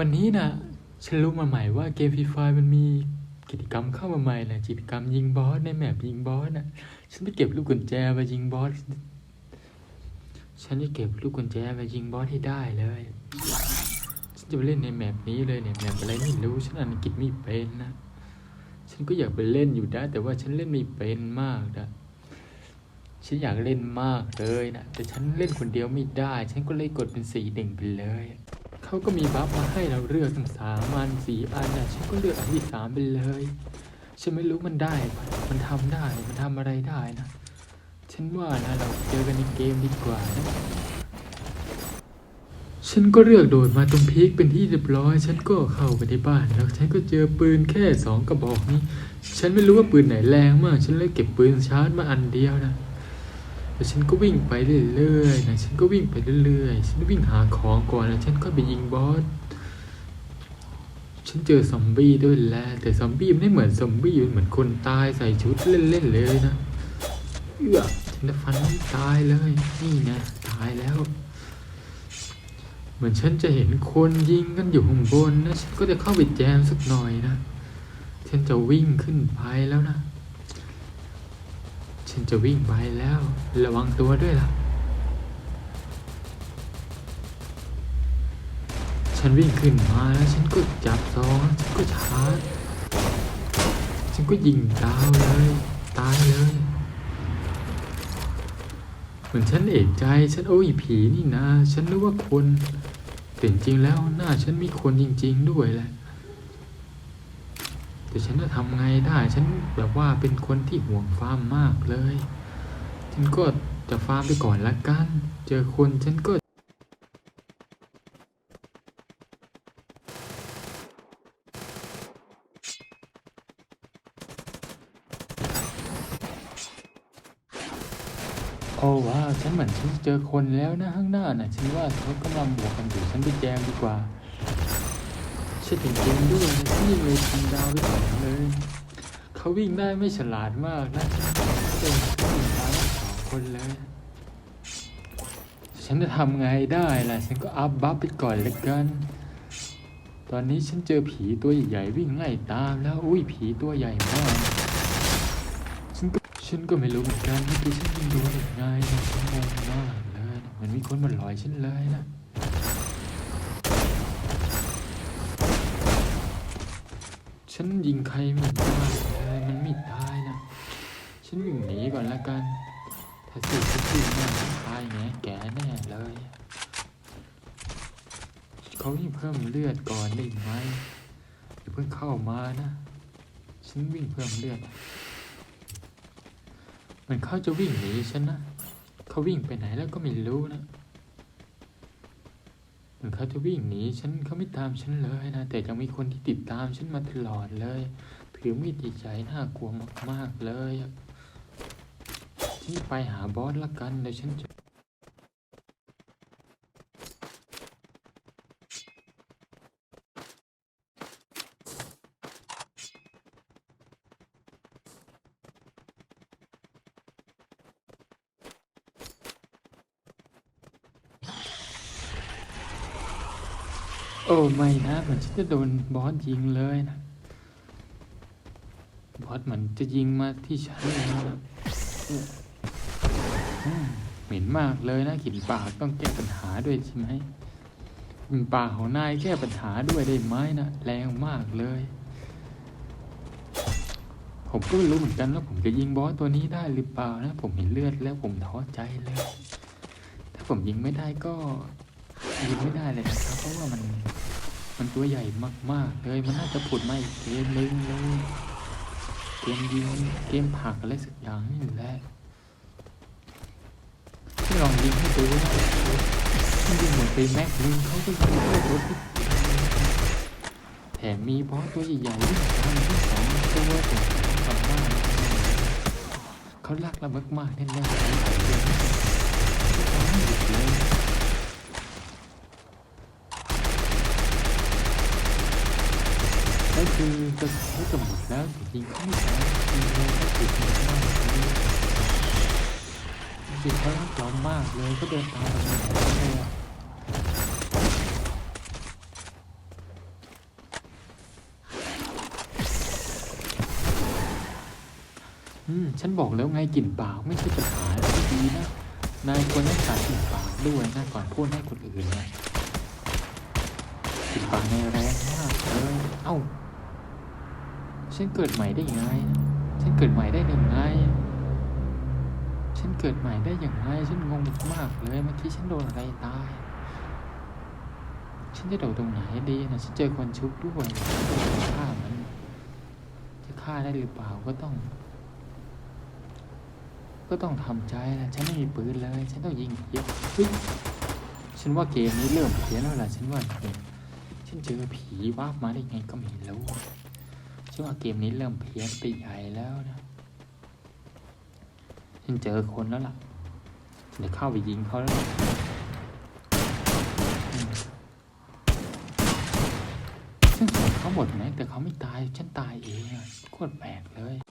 วันนี้นะฉันรู้มาใหม่ว่าเกมฟรีไฟมันมีกิจกรรมเข้ามาใหม่แหละกิจกรรมยิงบอสในแมปยิงบอสน่ะฉันไปเก็บลูกกุญแจมายิงบอส ฉันจะเก็บลูกกุญแจมายิงบอสให้ได้เลย ฉันจะไปเล่นในแมปนี้เลยเนี่ยแมปอะไรไม่รู้ฉันอ่านอังกฤษไม่เป็นนะ ฉันก็อยากไปเล่นอยู่นะแต่ว่าฉันเล่นไม่เป็นมากนะฉันอยากเล่นมากเลยนะแต่ฉันเล่นคนเดียวไม่ได้ ฉันก็เลยกดเป็นสีหนึ่งไปเลย เขาก็มีบัฟมาให้เราเลือกทั้งสามอันสี่อันนะฉันก็เลือกอันที่สามไปเลย ฉันไม่รู้มันได้ปะมันทำได้ มันทำอะไรได้นะ ฉันว่านะเราเจอกันในเกมดีกว่านะ ฉันก็เลือกโดดมาตรงพีคเป็นที่เรียบร้อย ฉันก็เข้าไปในบ้าน แล้วฉันก็เจอปืนแค่สองกระบอกนี้ ฉันไม่รู้ว่าปืนไหนแรงมาก ฉันเลยเก็บปืนชาร์จมาอันเดียวนะ แล้วฉันก็วิ่งไปเรื่อยๆนะฉันก็วิ่งไปเรื่อยๆ ฉันวิ่งหาของก่อนแล้วฉันก็ไปยิงบอส ฉันเจอซอมบี้ด้วยแหละแต่ซอมบี้มันไม่เหมือนซอมบี้มันเหมือนคนตายใส่ชุดเล่นๆเลยนะเอื้อฉันจะฟันไม่ตายเลย นี่นะตายแล้ว เหมือนฉันจะเห็นคนยิงกันอยู่ข้างบนนะ ฉันก็จะเข้าไปแจมสักหน่อยนะ ฉันจะวิ่งขึ้นไปแล้วนะ ฉันจะวิ่งไปแล้ว ระวังตัวด้วยล่ะ ฉันวิ่งขึ้นมาแล้วฉันก็จับซองฉันก็ชาร์จฉันก็ยิงดาวเลย ตายเลยเหมือนฉันเอกใจฉันโอ้ยผีนี่นะ ฉันนึกว่าคนแต่จริงๆแล้วหน้าฉันมีคนจริง ๆ ด้วยแหละ แต่ฉันจะทำไงได้ ฉันแบบว่าเป็นคนที่ห่วงฟาร์มมากเลย ฉันก็จะฟาร์มไปก่อนละกัน เจอคนฉันก็โอ้ว้าฉันเหมือนฉันเจอคนแล้วนะข้างหน้าน่ะ ฉันว่าเขากำลังบวกกันอยู่ ฉันไปแจมดีกว่า ฉันจริงๆด้วยนะที่เลยทำดาวไปก่อนเลยเขาวิ่งได้ไม่ฉลาดมากนะเป็นผู้หญิงทั้งสองคนเลยฉันจะทำไงได้ล่ะ ฉันก็อัพบัฟไปก่อนเละกัน ตอนนี้ฉันเจอผีตัวใหญ่ๆวิ่งไล่ตามแล้ว อุ้ยผีตัวใหญ่มาก ฉันก็ฉันก็ไม่รู้เหมือนกันเมื่อกี้ฉันยิงโดนยังไงนะฉันงงมากเลย มันมีคนมาหลอยฉันเลยนะ ฉันยิงใครไม่ได้เลยมันไม่ตายนะ ฉันวิ่งหนีก่อนละกัน ถ้าสู้ฉันสู้มากฉันตายแงแก่แน่เลย เขาวิ่งเพิ่มเลือดก่อนได้ไหมอย่าเพิ่งเข้ามานะ ฉันวิ่งเพิ่มเลือดเหมือนเขาจะวิ่งหนีฉันนะ เขาวิ่งไปไหนแล้วก็ไม่รู้นะ เหมือนเขาจะวิ่งหนีฉันเขาไม่ตามฉันเลยนะ แต่ยังมีคนที่ติดตามฉันมาตลอดเลย ถือมีดใหญ่น่ากลัวมากๆเลยฉันไปหาบอสละกันเดี๋ยวฉันจะ โอ้ไม่นะเหมือนฉันจะโดนบอสยิงเลยนะ บอสมือนจะยิงมาที่ฉันเลยนะเหม็นมากเลยนะกลิ่นปากต้องแก้ปัญหาด้วยใช่ไหมกลิ่นปากของนายแก้ปัญหาด้วยได้ไหมนะแรงมากเลย ผมก็ไม่รู้เหมือนกันว่าผมจะยิงบอสตัวนี้ได้หรือเปล่านะ ผมเห็นเลือดแล้วผมท้อใจเลยถ้าผมยิงไม่ได้ก็ยิงไม่ได้เลยนะครับเพราะว่ามัน มันตัวใหญ่มากๆเลยมันน่าจะผุดมาอีกเกมนึงเลยเกมยิงเกมผักอะไรสักอย่างนี่แหละที่ลองยิงให้ดูนะมันยิงเหมือนไปแม็กนึงเขาก็ยิงด้วยรถแถมมีบอสตัวใหญ่ๆวิ่งตามที่สองตัวผมทำมากเขารักเรามากๆแน่ๆเลย ก็คือจะให้กำหมดแล้วจริงๆก็ไม่ใช่จริงๆก็ติดมากจริงๆเขารักเมากเลยก็เดินตามเราไปเลยอืม ฉันบอกแล้วไงกลิ่นปากไม่ใช่ปัญหาที่ดีนะ นายควรรักสากลิ่นปากด้วยนะก่อนพูดให้คนอื่นนะกลิ่นปากนายแรงมากเลย เอ้า ฉันเกิดใหม่ได้ยังไง ฉันเกิดใหม่ได้ยังไง ฉันเกิดใหม่ได้อย่างไร ฉันงงมากเลยเมื่อกี้ฉันโดนอะไรตาย ฉันจะโดดตรงไหนดีนะฉันเจอคนชุบด้วยจะฆ่ามัน จะฆ่าได้หรือเปล่าก็ต้อง ก็ต้องทำใจแหละฉันไม่มีปืนเลย ฉันต้องยิงเยอะเฮ้ยฉันว่าเกมนี้เริ่มเพี้ยนแล้วล่ะฉันว่าฉันเจอผีว่ามาได้ไงก็ไม่รู้ ช่ว่าเกมนี้เริ่มเพี้ยนไปใหญ่แล้วนะฉันเจอคนแล้วล่ะเดี๋ยวเข้าไปยิงเขาแล้วล่ะอืมฉันสวนเขาหมดไหมแต่เขาไม่ตาย ฉันตายเองโคตรแปลกเลย